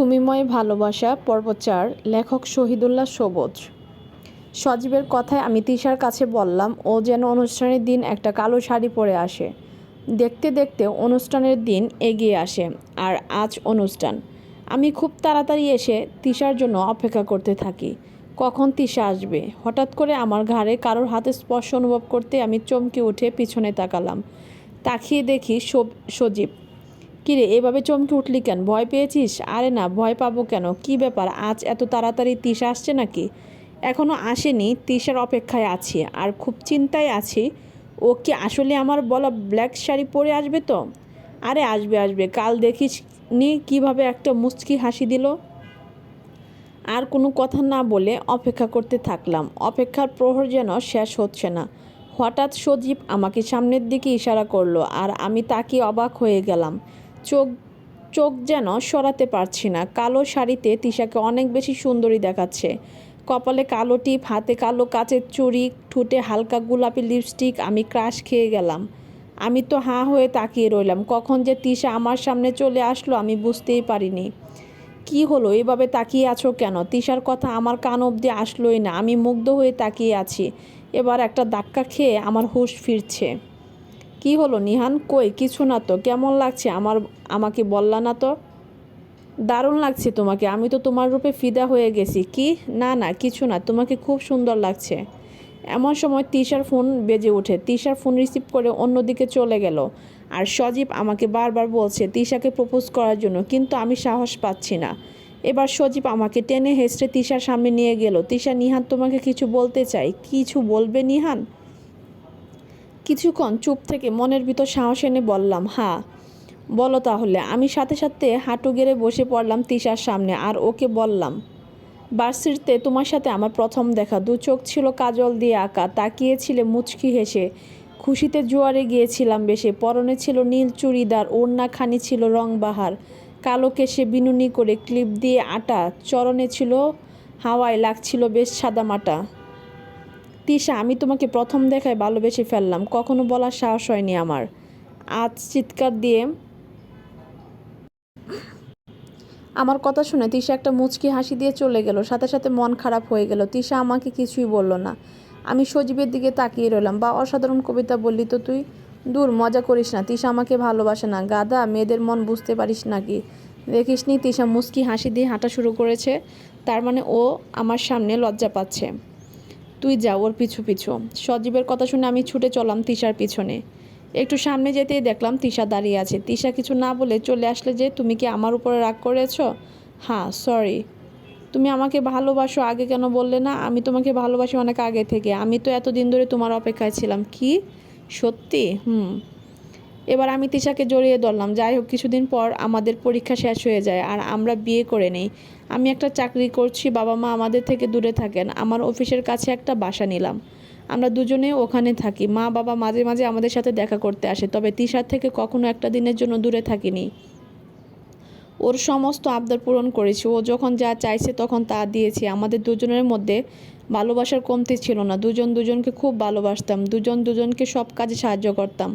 তুমিময় ভালোবাসা পর্ব চার লেখক শহীদুল্লাহ সবুজ। সজীবের কথায় আমি তিশার কাছে বললাম, ও যেন অনুষ্ঠানের দিন একটা কালো শাড়ি পরে আসে। দেখতে দেখতে অনুষ্ঠানের দিন এগিয়ে আসে, আর আজ অনুষ্ঠান। আমি খুব তাড়াতাড়ি এসে তিশার জন্য অপেক্ষা করতে থাকি। কখন তিশা আসবে? হঠাৎ করে আমার ঘাড়ে কারোর হাতে স্পর্শ অনুভব করতে আমি চমকে উঠে পিছনে তাকালাম। তাকিয়ে দেখি সজীব কিরে, এভাবে চমকে উঠলি কেন? ভয় পেয়েছিস? আরে না, ভয় পাবো কেন? কি ব্যাপার? আজ এত তাড়াতাড়ি তিশা আসছে নাকি? এখনও আসেনি, তিশার অপেক্ষায় আছি। আর খুব চিন্তায় আছি, ও কি আসলে আমার বলা ব্ল্যাক শাড়ি পরে আসবে তো? আরে আসবে আসবে। কাল দেখিস নি কীভাবে একটা মুচকি হাসি দিল। আর কোনো কথা না বলে অপেক্ষা করতে থাকলাম। অপেক্ষার প্রহর যেন শেষ হচ্ছে না। হঠাৎ সজীব আমাকে সামনের দিকে ইশারা করল, আর আমি তাকিয়ে অবাক হয়ে গেলাম। চোখ চোখ যেন সরাতে পারছি না। কালো শাড়িতে তিশাকে অনেক বেশি সুন্দরী দেখাচ্ছে। কপালে কালো টিপ, হাতে কালো কাচের চুড়ি, ঠোঁটে হালকা গোলাপি লিপস্টিক, আমি ক্রাশ খেয়ে গেলাম। আমি তো হাঁ হয়ে তাকিয়ে রইলাম। কখন যে তিশা আমার সামনে চলে আসলো আমি বুঝতেই পারিনি। কি হলো? এভাবে তাকিয়ে আছো কেন? তিশার কথা আমার কান অবধি আসলোই না। আমি মুগ্ধ হয়ে তাকিয়ে আছি। এবার একটা ধাক্কা খেয়ে আমার হুঁশ ফিরছে। কি হলো? নিহান কই? কিছু না তো। কেমন লাগছে? আমার, আমাকে বললা না তো? দারুণ লাগছে তোমাকে। আমি তো তোমার রূপে ফিদা হয়ে গেছি। কি? না না, কিছু না। তোমাকে খুব সুন্দর লাগছে। এমন সময় তিশার ফোন বেজে ওঠে। তিশার ফোন রিসিভ করে অন্যদিকে চলে গেল। আর সজীব আমাকে বারবার বলছে, তিশাকে প্রপোজ করার জন্য, কিন্তু আমি সাহস পাচ্ছি না। এবার সজীব আমাকে টেনে হেসড়ে তিশার সামনে নিয়ে গেল। তিশা, নিহান, তোমাকে কিছু বলতে চাই। কিছু বলবে নিহান? কিছুক্ষণ চুপ থেকে মনের ভিতর সাহস এনে বললাম হ্যাঁ বলো তাহলে। আমি সাথে সাথে হাঁটু গেড়ে বসে পড়লাম তিশার সামনে আর ওকে বললাম ভার্সিটিতে তোমার সাথে আমার প্রথম দেখা। দু চোখ ছিল কাজল দিয়ে আঁকা, তাকিয়েছিলে মুচকি হেসে। খুশিতে জোয়ারে গিয়েছিলাম বেশে। পরনে ছিল নীল চুড়িদার ওড়না খানি ছিল রংবাহার। কালো কেশে বিনুনি করে ক্লিপ দিয়ে আটা, চরণে ছিল হাওয়ায় লাগছিল বেশ সাদামাটা তিশা, আমি তোমাকে প্রথম দেখায় ভালোবেসে ফেললাম। কখনো বলার সাহস হয়নি আমার। আজ চিৎকার দিয়ে আমার কথা শুনে তিশা একটা মুচকি হাসি দিয়ে চলে গেল। সাথে সাথে মন খারাপ হয়ে গেল। তিশা আমাকে কিছুই বলল না। আমি সজীবের দিকে তাকিয়ে রইলাম। বা, অসাধারণ কবিতা বললি তো তুই? দূর, মজা করিস না। তিশা আমাকে ভালোবাসে না। গাদা মেয়েদের মন বুঝতে পারিস নাকি দেখিস নি তিশা মুচকি হাসি দিয়ে হাঁটা শুরু করেছে। তার মানে ও আমার সামনে লজ্জা পাচ্ছে। তুই যা, ওর পিছু পিছু। সজীবের কথা শুনে আমি ছুটে চলাম তিশার পিছনে। একটু সামনে যেতেই দেখলাম তিশা দাঁড়িয়ে আছে। তিশা কিছু না বলে চলে আসলে যে, তুমি কি আমার উপরে রাগ করেছ? হ্যাঁ সরি তুমি আমাকে ভালোবাসো আগে কেন বললে না? আমি তোমাকে ভালোবাসি অনেক আগে থেকে। আমি তো এতদিন ধরে তোমার অপেক্ষায় ছিলাম। কি? সত্যি? হুম। এবার আমি তিশাকে জড়িয়ে ধরলাম। যাই হোক, কিছুদিন পর আমাদের পরীক্ষা শেষ হয়ে যায় আর আমরা বিয়ে করে নেই। আমি একটা চাকরি করছি, বাবা মা আমাদের থেকে দূরে থাকেন। আমার অফিসের কাছে একটা বাসা নিলাম। আমরা দুজনে ওখানে থাকি। মা, বাবা মাঝে মাঝে আমাদের সাথে দেখা করতে আসে, তবে তিশার থেকে কখনো একটা দিনের জন্য দূরে থাকিনি। ওর সমস্ত আবদার পূরণ করেছি। ও যখন যা চাইছে তখন তা দিয়েছি। আমাদের দুজনের মধ্যে ভালোবাসার কমতি ছিল না। দুজন দুজনকে খুব ভালোবাসতাম। দুজন দুজনকে সব কাজে সাহায্য করতাম।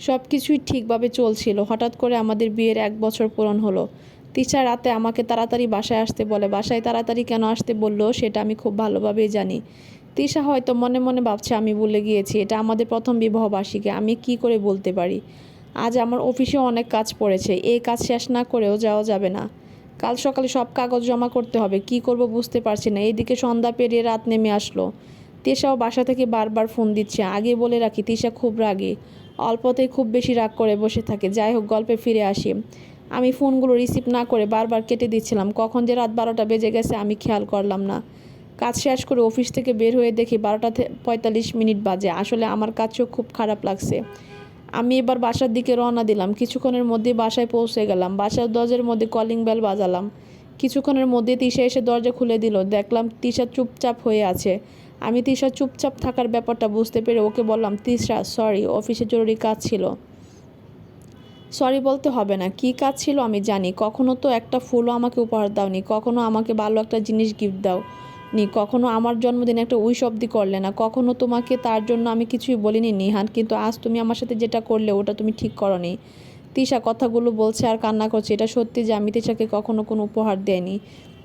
সব কিছুই ঠিকভাবে চলছিল। হঠাৎ করে আমাদের বিয়ের এক বছর পূরণ হলো। তিশা রাতে আমাকে তাড়াতাড়ি বাসায় আসতে বলে, বাসায় তাড়াতাড়ি কেন আসতে বলল, সেটা আমি খুব ভালোভাবেই জানি। তিশা হয়তো মনে মনে ভাবছে, আমি ভুলে গিয়েছি, এটা আমাদের প্রথম বিবাহ বার্ষিকী আমি কি করে বলতে পারি? আজ আমার অফিসে অনেক কাজ পড়েছে, এই কাজ শেষ না করেও যাওয়া যাবে না। কাল সকালে সব কাগজ জমা করতে হবে, কি করব বুঝতে পারছি না। এইদিকে সন্ধ্যা পেরিয়ে রাত নেমে আসলো। তিশাও বাসা থেকে বারবার ফোন দিচ্ছে। আগে বলে রাখি, তিশা খুব রাগী। অল্পতেই খুব বেশি রাগ করে বসে থাকে। যাই হোক, গল্পে ফিরে আসি। আমি ফোনগুলো রিসিভ না করে বারবার কেটে দিচ্ছিলাম। কখন যে রাত বারোটা বেজে গেছে আমি খেয়াল করলাম না। কাজ শেষ করে অফিস থেকে বের হয়ে দেখি বারোটা পঁয়তাল্লিশ মিনিট বাজে। আসলে আমার কাছেও খুব খারাপ লাগছে। আমি এবার বাসার দিকে রওনা দিলাম। কিছুক্ষণের মধ্যে বাসায় পৌঁছে গেলাম। বাসার দরজার মধ্যে কলিং বেল বাজালাম। কিছুক্ষণের মধ্যে তিশা এসে দরজা খুলে দিল। দেখলাম তিশা চুপচাপ হয়ে আছে। আমি তিশা চুপচাপ থাকার ব্যাপারটা বুঝতে পেরে ওকে বললাম তিশা সরি অফিসে জরুরি কাজ ছিল। সরি বলতে হবে না, কি কাজ ছিল আমি জানি। কখনো তো একটা ফুলও আমাকে উপহার দাওনি, কখনো আমাকে ভালো একটা জিনিস গিফট দাও নি কখনো আমার জন্মদিনে একটা উইশ অব্দি করলে না, কখনো তোমাকে তার জন্য আমি কিছুই বলিনি, নিহান, কিন্তু আজ তুমি আমার সাথে যেটা করলে ওটা তুমি ঠিক করনি। তিশা কথাগুলো বলছে আর কান্না করছে। এটা সত্যি যে আমি তিশাকে কখনো কোনো উপহার দেয়নি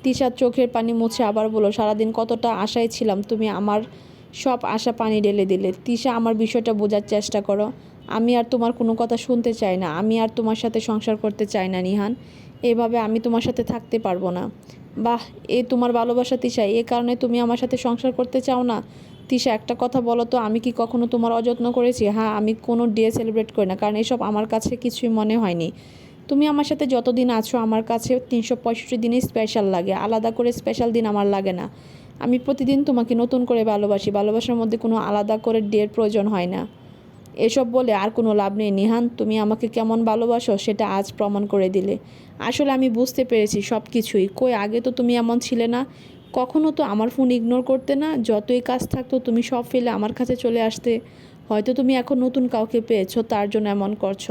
তিশার চোখের পানি মুছে আবার বলো সারাদিন কতটা আশায় ছিলাম, তুমি আমার সব আশা পানি ঢেলে দিলে। তিশা, আমার বিষয়টা বোঝার চেষ্টা করো। আমি আর তোমার কোনো কথা শুনতে চাই না। আমি আর তোমার সাথে সংসার করতে চাই না, নিহান। এভাবে আমি তোমার সাথে থাকতে পারব না। বাহ, এ তোমার ভালোবাসা তিশা। এ কারণে তুমি আমার সাথে সংসার করতে চাও না? তিশা, একটা কথা বলো তো, আমি কি কখনো তোমার অযত্ন করেছি? হ্যাঁ আমি কোনো ডে সেলিব্রেট করি না, কারণ এসব আমার কাছে কিছুই মনে হয়নি। তুমি আমার সাথে যতদিন আছো, আমার কাছে তিনশো পঁয়ষট্টি দিনই স্পেশাল লাগে। আলাদা করে স্পেশাল দিন আমার লাগে না। আমি প্রতিদিন তোমাকে নতুন করে ভালোবাসি। ভালোবাসার মধ্যে কোনো আলাদা করে ডের প্রয়োজন হয় না। এসব বলে আর কোনো লাভ নেই। নিহান, তুমি আমাকে কেমন ভালোবাসো সেটা আজ প্রমাণ করে দিলে। আসলে আমি বুঝতে পেরেছি সব কিছুই কই, আগে তো তুমি এমন ছিলে না। কখনো তো আমার ফোন ইগনোর করতে না। যতই কাজ থাকতো, তুমি সব ফেলে আমার কাছে চলে আসতে। হয়তো তুমি এখন নতুন কাউকে পেয়েছ, তার জন্য এমন করছ।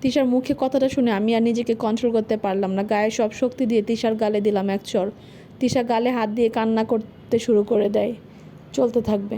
তিশার মুখে কথাটা শুনে আমি আর নিজেকে কন্ট্রোল করতে পারলাম না। গায়ে সব শক্তি দিয়ে তিশার গালে দিলাম এক চর। তিশা গালে হাত দিয়ে কান্না করতে শুরু করে দেয়। চলতে থাকবে।